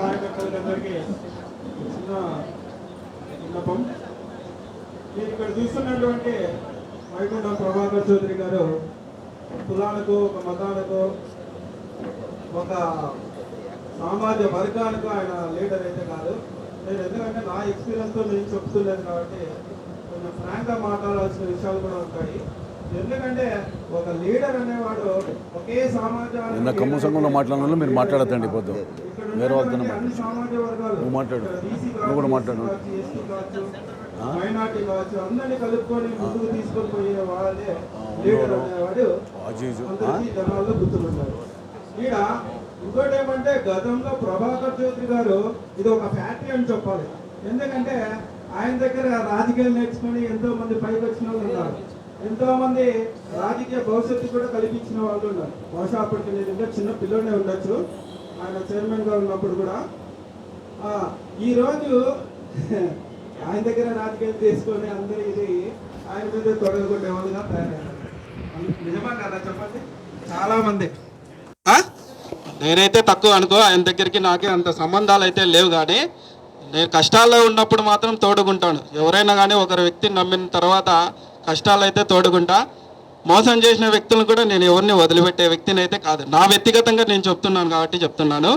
కార్యకర్తలందరికీ చిన్న విన్నపం. మీరు ఇక్కడ చూస్తున్నటువంటి వైకుంఠం ప్రభాకర్ చౌదరి గారు కులాలకు ఒక మతాలకు ఒక సామాజిక వర్గానికి ఆయన లీడర్ అయితే కాదు. నేను ఎందుకంటే నా ఎక్స్పీరియన్స్తో నేను చెప్తున్నాను కాబట్టి కొంచెం ఫ్రాంక్గా మాట్లాడాల్సిన విషయాలు కూడా ఉంటాయి. ఎందుకంటే ఒక లీడర్ అనేవాడు ఒకే నిన్న కమ్ము సంఘంలో మాట్లాడిన మీరు మాట్లాడద్దండి పొద్దు. వేరే వర్గాలు నువ్వు మాట్లాడు. నువ్వు కూడా మాట్లాడు. మైనార్టీ కావచ్చు అందరినీ కలుపుకొని ముందుకు తీసుకొని పోయే వాళ్ళే లీడర్ అనేవాడు. జనాల్లో గుర్తులున్నారు ఈడ ఇంకోటి ఏమంటే గతంలో ప్రభాకర్ చౌదరి గారు ఇది ఒక ఫ్యాక్టరీ అని చెప్పాలి. ఎందుకంటే ఆయన దగ్గర రాజకీయాలు నేర్చుకొని ఎంతో మంది పైకి వచ్చిన వాళ్ళు ఉన్నారు. ఎంతో మంది రాజకీయ భవిష్యత్తు కూడా కల్పించిన వాళ్ళు ఉన్నారు. బహుశా అప్పటికి నేను ఇంకా చిన్న పిల్లనే ఉండొచ్చు. ఆయన చైర్మన్గా ఉన్నప్పుడు కూడా. ఈరోజు ఈ రోజు ఆయన దగ్గర రాజకీయం తీసుకొని అందరూ ఇది ఆయన మీద తొడగొట్టే వాళ్ళుగా తయారయ్యారు. నిజమా కదా చెప్పండి? చాలా మంది. నేనైతే తక్కువ అనుకో ఆయన దగ్గరికి నాకే అంత సంబంధాలు అయితే లేవు కానీ నేను కష్టాల్లో ఉన్నప్పుడు మాత్రం తోడుకుంటాను ఎవరైనా కానీ ఒకరి వ్యక్తిని నమ్మిన తర్వాత కష్టాలైతే తోడుకుంటా మోసం చేసిన వ్యక్తులను కూడా నేను ఎవరిని వదిలిపెట్టే వ్యక్తిని అయితే కాదు. నా వ్యక్తిగతంగా నేను చెప్తున్నాను కాబట్టి చెప్తున్నాను.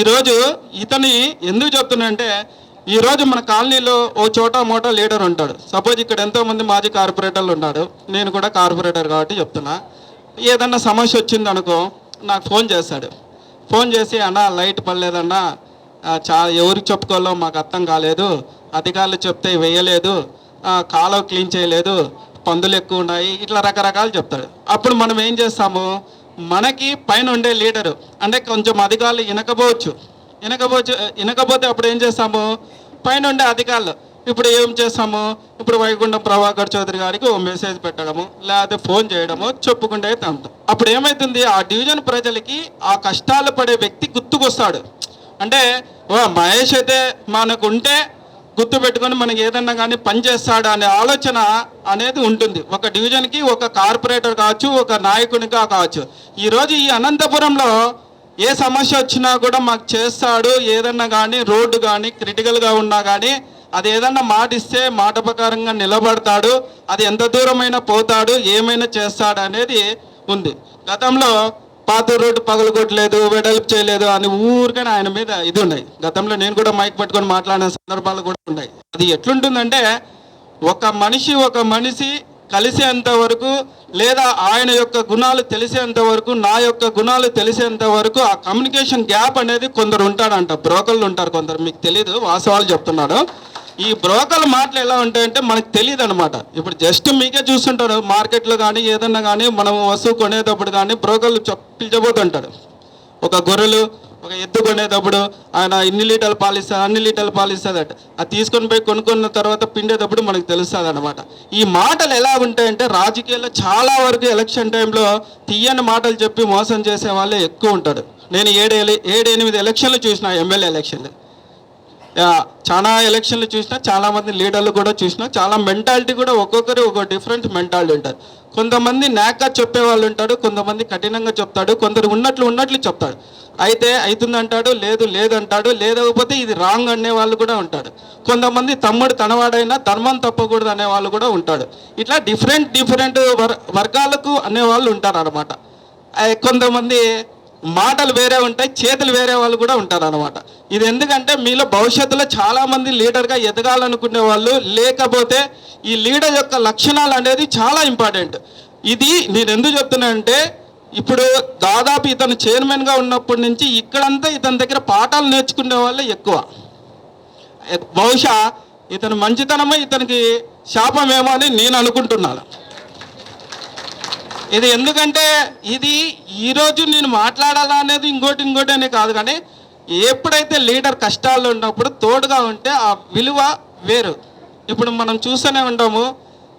ఈరోజు ఇతని ఎందుకు చెప్తున్నా అంటే ఈరోజు మన కాలనీలో ఓ చోట మోట లీడర్ ఉంటాడు. సపోజ్ ఇక్కడ ఎంతోమంది మాజీ కార్పొరేటర్లు ఉన్నారు. నేను కూడా కార్పొరేటర్ కాబట్టి చెప్తున్నా. ఏదన్నా సమస్య వచ్చింది అనుకో నాకు ఫోన్ చేస్తాడు. ఫోన్ చేసి అన్న లైట్ పడలేదన్నా చా ఎవరికి చెప్పుకోవాలో మాకు అర్థం కాలేదు. అధికారులు చెప్తే వేయలేదు. కాలువ క్లీన్ చేయలేదు పందులు ఎక్కువ ఉన్నాయి ఇట్లా రకరకాలు చెప్తాడు. అప్పుడు మనం ఏం చేస్తాము? మనకి పైన ఉండే లీడరు అంటే కొంచెం అధికారులు వినకపోవచ్చు. వినకపోవచ్చు వినకపోతే అప్పుడు ఏం చేస్తాము? పైన ఉండే అధికారులు ఇప్పుడు ఏం చేస్తాము? ఇప్పుడు వైకుంఠం ప్రభాకర్ చౌదరి గారికి ఓ మెసేజ్ పెట్టడము లేకపోతే ఫోన్ చేయడము చెప్పుకుంటే ఉంటాం అప్పుడు ఏమవుతుంది ఆ డివిజన్ ప్రజలకి ఆ కష్టాలు పడే వ్యక్తి గుర్తుకొస్తాడు. అంటే ఓ మహేష్ అయితే మనకు ఉంటే గుర్తుపెట్టుకొని మనకి ఏదన్నా కానీ పనిచేస్తాడు అనే ఆలోచన అనేది ఉంటుంది. ఒక డివిజన్కి ఒక కార్పొరేటర్ కావచ్చు ఒక నాయకునిగా కావచ్చు. ఈరోజు ఈ అనంతపురంలో ఏ సమస్య వచ్చినా కూడా మాకు చేస్తాడు ఏదన్నా కానీ రోడ్డు కానీ క్రిటికల్గా ఉన్నా కానీ అది ఏదన్నా మాట ఇస్తే మాట ప్రకారంగా నిలబడతాడు అది ఎంత దూరమైనా పోతాడు ఏమైనా చేస్తాడు అనేది ఉంది. గతంలో పాత రోడ్డు పగలగొట్టలేదు వెడల్పు చేయలేదు అని ఊరికనే ఆయన మీద ఇది ఉన్నాయి. గతంలో నేను కూడా మైక్ పట్టుకొని మాట్లాడిన సందర్భాలు కూడా ఉన్నాయి. అది ఎట్లుంటుందంటే ఒక మనిషి ఒక మనిషి కలిసేంత వరకు లేదా ఆయన యొక్క గుణాలు తెలిసేంత వరకు నా యొక్క గుణాలు తెలిసేంత వరకు ఆ కమ్యూనికేషన్ గ్యాప్ అనేది కొందరు ఉంటాడంట బ్రోకర్లు ఉంటారు కొందరు. మీకు తెలియదు వాస్తవాలు చెప్తున్నాడు ఈ బ్రోకర్ల మాటలు ఎలా ఉంటాయంటే మనకు తెలియదు అనమాట ఇప్పుడు జస్ట్ మీకే చూస్తుంటారు మార్కెట్లో కానీ ఏదన్నా కానీ మనం వస్తువు కొనేటప్పుడు కానీ బ్రోకర్లు చెప్ పిలిచబోతుంటాడు ఒక గొర్రెలు ఒక ఎద్దు కొనేటప్పుడు ఆయన ఇన్ని లీటర్లు పాలిస్తారు అన్ని లీటర్లు పాలిస్తుందట. అది తీసుకొని పోయి కొనుక్కున్న తర్వాత పిండేటప్పుడు మనకు తెలుస్తుంది అనమాట ఈ మాటలు ఎలా ఉంటాయంటే రాజకీయాల్లో చాలా వరకు ఎలక్షన్ టైంలో తీయని మాటలు చెప్పి మోసం చేసే వాళ్ళే ఎక్కువ ఉంటాడు నేను ఏడు ఏడు ఎనిమిది ఎలక్షన్లు చూసిన ఎమ్మెల్యే ఎలక్షన్లు. చాలా ఎలక్షన్లు చూసినా చాలా మంది లీడర్లు కూడా చూసినా చాలా మెంటాలిటీ కూడా ఒక్కొక్కరు ఒక డిఫరెంట్ మెంటాలిటీ ఉంటారు. కొంతమంది నేక చెప్పే వాళ్ళు ఉంటాడు కొంతమంది కఠినంగా చెప్తాడు కొందరు ఉన్నట్లు ఉన్నట్లు చెప్తాడు. అయితే అవుతుందంటాడు లేదు లేదంటాడు లేదకపోతే ఇది రాంగ్ అనే వాళ్ళు కూడా ఉంటాడు కొంతమంది తమ్ముడు తనవాడైనా ధర్మం తప్పకూడదు అనే వాళ్ళు కూడా ఉంటాడు ఇట్లా డిఫరెంట్ డిఫరెంట్ వర్ వర్గాలకు అనే వాళ్ళు ఉంటారు అనమాట కొంతమంది మాటలు వేరే ఉంటాయి చేతులు వేరే వాళ్ళు కూడా ఉంటారు అనమాట ఇది ఎందుకంటే మీలో భవిష్యత్తులో చాలా మంది లీడర్గా ఎదగాలనుకునే వాళ్ళు లేకపోతే ఈ లీడర్ యొక్క లక్షణాలు అనేది చాలా ఇంపార్టెంట్. ఇది నేను ఎందుకు చెప్తున్నానంటే ఇప్పుడు దాదాపు ఇతను చైర్మన్గా ఉన్నప్పటి నుంచి ఇక్కడంతా ఇతని దగ్గర పాఠాలు నేర్చుకునే వాళ్ళే ఎక్కువ. బహుశా ఇతను మంచితనమే ఇతనికి శాపమేమో అని నేను అనుకుంటున్నాను. ఇది ఎందుకంటే ఇది ఈరోజు నేను మాట్లాడాలా అనేది ఇంకోటి ఇంకోటి అనే కాదు కానీ ఎప్పుడైతే లీడర్ కష్టాల్లో ఉన్నప్పుడు తోడుగా ఉంటే ఆ విలువ వేరు. ఇప్పుడు మనం చూస్తూనే ఉంటాము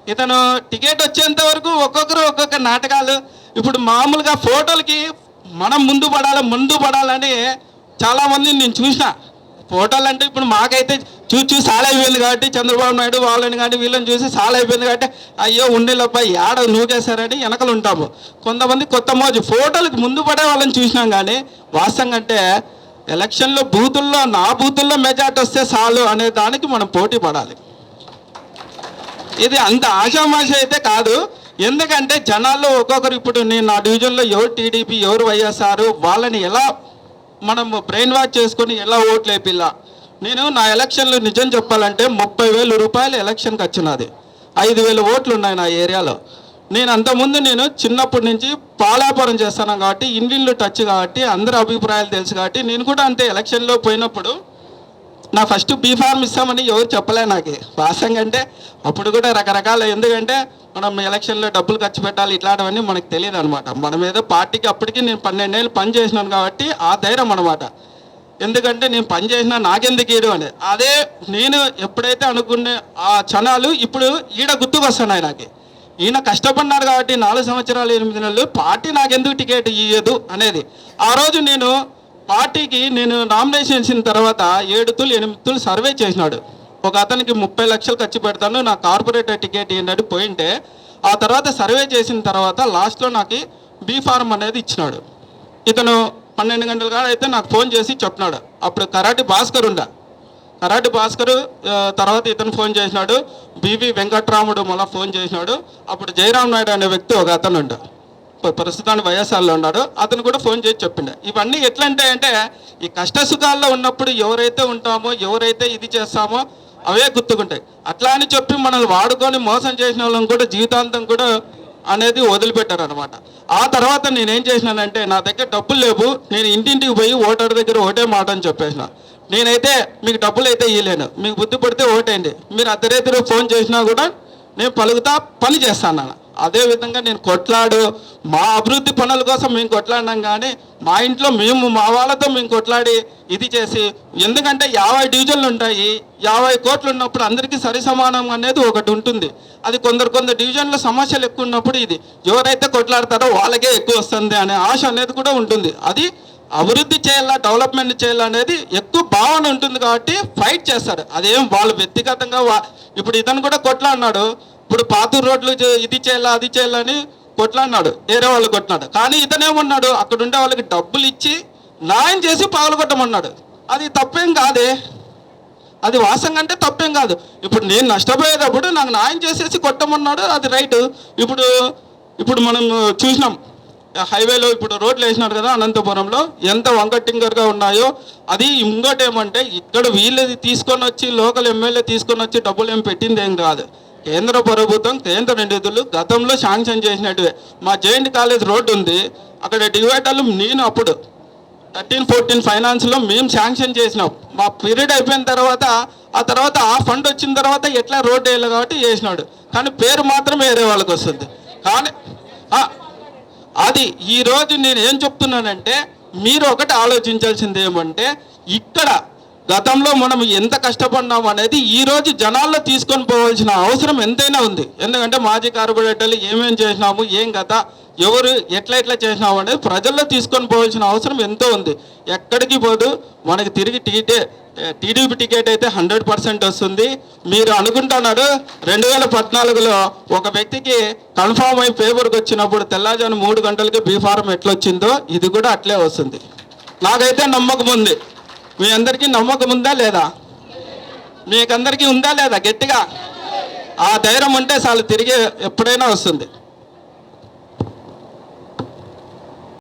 ఇతను టికెట్ వచ్చేంత వరకు ఒక్కొక్కరు ఒక్కొక్క నాటకాలు. ఇప్పుడు మామూలుగా ఫోటోలకి మనం ముందు పడాలి ముందు పడాలని చాలామంది నేను చూసిన ఫోటోలు అంటే ఇప్పుడు మాకైతే చూసి చూసి చాలా అయిపోయింది కాబట్టి చంద్రబాబు నాయుడు వాళ్ళని కానీ వీళ్ళని చూసి చాలా అయిపోయింది కాబట్టి అయ్యో ఉండేలప్ప ఏడ నూకేశారని వెనకలు ఉంటాము. కొంతమంది కొత్త మోజు. ఫోటోలకు ముందు పడే వాళ్ళని చూసినాం కానీ వాస్తవంగా అంటే ఎలక్షన్లో బూతుల్లో నా బూతుల్లో మెజార్టీ వస్తే చాలు అనే దానికి మనం పోటీ పడాలి. ఇది అంత ఆషామాష అయితే కాదు. ఎందుకంటే జనాల్లో ఒక్కొక్కరు ఇప్పుడు నేను నా డివిజన్లో ఎవరు టీడీపీ ఎవరు వైఎస్ఆర్ వాళ్ళని ఎలా మనం బ్రెయిన్ వాష్ చేసుకొని ఎలా ఓట్లు వేపిల్లా? నేను నా ఎలక్షన్లో నిజం చెప్పాలంటే ముప్పై వేల రూపాయలు ఎలక్షన్కి వచ్చినది ఐదు వేల ఓట్లు ఉన్నాయి నా ఏరియాలో. నేను అంతకుముందు నేను చిన్నప్పటి నుంచి పాలాపురం చేస్తాను కాబట్టి ఇండియన్లు టచ్ కాబట్టి అందరి అభిప్రాయాలు తెలుసు కాబట్టి నేను కూడా అంతే ఎలక్షన్లో పోయినప్పుడు నా ఫస్ట్ బీ ఫార్మ్ ఇస్తామని ఎవరు చెప్పలే నాకు. వాసంగంటే అంటే అప్పుడు కూడా రకరకాల ఎందుకంటే మనం ఎలక్షన్లో డబ్బులు ఖర్చు పెట్టాలి ఇట్లాంటివన్నీ మనకు తెలియదు అనమాట మనం ఏదో పార్టీకి అప్పటికి నేను పన్నెండేళ్ళు పని చేసినాను కాబట్టి ఆ ధైర్యం అనమాట ఎందుకంటే నేను పని చేసినా నాకెందుకు ఈడు అని. అదే నేను ఎప్పుడైతే అనుకునే ఆ క్షణాలు ఇప్పుడు ఈడ గుర్తుకొస్తున్నాయి నాకు. ఈయన కష్టపడినాడు కాబట్టి నాలుగు సంవత్సరాలు ఎనిమిది నెలలు పార్టీ నాకెందుకు టికెట్ ఇయ్యదు అనేది. ఆ రోజు నేను పార్టీకి నేను నామినేషన్ ఇచ్చిన తర్వాత ఏడు తులు ఎనిమిది తులు సర్వే చేసినాడు. ఒక అతనికి ముప్పై లక్షలు ఖర్చు పెడతాను నా కార్పొరేటర్ టికెట్ ఏంటంటే పోయింటే ఆ తర్వాత సర్వే చేసిన తర్వాత లాస్ట్లో నాకు బీ ఫార్మ్ అనేది ఇచ్చినాడు. ఇతను పన్నెండు గంటల కాడ అయితే నాకు ఫోన్ చేసి చెప్పినాడు. అప్పుడు కరాటి భాస్కర్ ఉండ. కరాటి భాస్కర్ తర్వాత ఇతను ఫోన్ చేసినాడు. బివి వెంకట్రాముడు మళ్ళీ ఫోన్ చేసినాడు. అప్పుడు జయరామ్ నాయుడు అనే వ్యక్తి ఒక అతను ఉండు. ప్రస్తుతానికి వైఎస్ఆర్లో ఉన్నాడు. అతను కూడా ఫోన్ చేసి చెప్పిండే. ఇవన్నీ ఎట్లా అంటే అంటే ఈ కష్ట సుఖాల్లో ఉన్నప్పుడు ఎవరైతే ఉంటామో ఎవరైతే ఇది చేస్తామో అవే గుర్తుకుంటాయి. అట్లా అని చెప్పి మనల్ని వాడుకొని మోసం చేసిన వాళ్ళని కూడా జీవితాంతం కూడా అనేది వదిలిపెట్టారు అనమాట ఆ తర్వాత నేనేం చేసినానంటే నా దగ్గర డబ్బులు లేవు నేను ఇంటింటికి పోయి ఓటర్ దగ్గర ఓటే మాట అని చెప్పేసిన. నేనైతే మీకు డబ్బులు అయితే ఇవ్వలేను మీకు బుద్ధి పడితే ఓటేయండి. మీరు అర్ధరేతిలో ఫోన్ చేసినా కూడా నేను పలుకుతా పని చేస్తాను అన్న అదే విధంగా నేను కొట్లాడు మా అభివృద్ధి పనుల కోసం మేము కొట్లాడినాం కానీ మా ఇంట్లో మేము మా వాళ్ళతో మేము కొట్లాడి ఇది చేసి ఎందుకంటే యాభై డివిజన్లు ఉంటాయి యాభై కోట్లు ఉన్నప్పుడు అందరికీ సరి సమానం అనేది ఒకటి ఉంటుంది. అది కొందరు కొందరు డివిజన్లో సమస్యలు ఎక్కువ ఉన్నప్పుడు ఇది ఎవరైతే కొట్లాడతారో వాళ్ళకే ఎక్కువ వస్తుంది అనే ఆశ అనేది కూడా ఉంటుంది. అది అభివృద్ధి చేయాలా డెవలప్మెంట్ చేయాలా అనేది ఎక్కువ భావన ఉంటుంది కాబట్టి ఫైట్ చేస్తారు. అదేం వాళ్ళు వ్యక్తిగతంగా వా- ఇప్పుడు ఇతను కూడా కొట్లాడినాడు ఇప్పుడు పాతూరు రోడ్లు ఇది చేయాలా అది చేయాలని కొట్లాడినాడు. వేరే వాళ్ళు కొట్టినాడు. కానీ ఇతనేమన్నాడు అక్కడ ఉండే వాళ్ళకి డబ్బులు ఇచ్చి న్యాయం చేసి పగలగొట్టమన్నాడు అది తప్పేం కాదే. అది వాసంగా అంటే తప్పేం కాదు. ఇప్పుడు నేను నష్టపోయేటప్పుడు నాకు న్యాయం చేసేసి కొట్టమన్నాడు. అది రైట్. ఇప్పుడు ఇప్పుడు మనం చూసినాం. హైవేలో ఇప్పుడు రోడ్లు వేసినారు కదా అనంతపురంలో. ఎంత వంకటింగర్గా ఉన్నాయో. అది ఇంకోటి ఏమంటే ఇక్కడ వీళ్ళది తీసుకొని వచ్చి లోకల్ ఎమ్మెల్యే తీసుకొని వచ్చి డబ్బులు ఏం పెట్టింది ఏం కాదు. కేంద్ర ప్రభుత్వం కేంద్ర నిధులు గతంలో శాంక్షన్ చేసినట్టువే. మా జేఎంట్ కాలేజ్ రోడ్డు ఉంది. అక్కడ డివైడర్లు నేను అప్పుడు థర్టీన్ ఫోర్టీన్ ఫైనాన్స్లో మేము శాంక్షన్ చేసినాం. మా పీరియడ్ అయిపోయిన తర్వాత ఆ తర్వాత ఆ ఫండ్ వచ్చిన తర్వాత ఎట్లా రోడ్ వేయాలి కాబట్టి చేసినాడు. కానీ పేరు మాత్రం వేరే వాళ్ళకి వస్తుంది. కానీ అది ఈరోజు నేను ఏం చెప్తున్నానంటే మీరు ఒకటి ఆలోచించాల్సింది ఏమంటే ఇక్కడ గతంలో మనం ఎంత కష్టపడినాం అనేది ఈ రోజు జనాల్లో తీసుకొని పోవాల్సిన అవసరం ఎంతైనా ఉంది. ఎందుకంటే మాజీ కార్పొరేటర్లు ఏమేం చేసినాము ఏం గత ఎవరు ఎట్లా ఎట్లా చేసినాము అనేది ప్రజల్లో తీసుకొని పోవాల్సిన అవసరం ఎంతో ఉంది. ఎక్కడికి పోదు మనకి తిరిగి టీటే టీడీపీ టికెట్ అయితే హండ్రెడ్ పర్సెంట్ వస్తుంది. మీరు అనుకుంటున్నారు రెండు వేల పద్నాలుగులో ఒక వ్యక్తికి కన్ఫామ్ అయి పేపర్కి వచ్చినప్పుడు తెల్లజాను మూడు గంటలకి బీఫారం ఎట్లొచ్చిందో ఇది కూడా అట్లే వస్తుంది. నాకైతే నమ్మకం ఉంది. మీ అందరికీ నమ్మకం ఉందా లేదా? మీకందరికీ ఉందా లేదా గట్టిగా? ఆ ధైర్యం ఉంటే చాలు తిరిగి ఎప్పుడైనా వస్తుంది.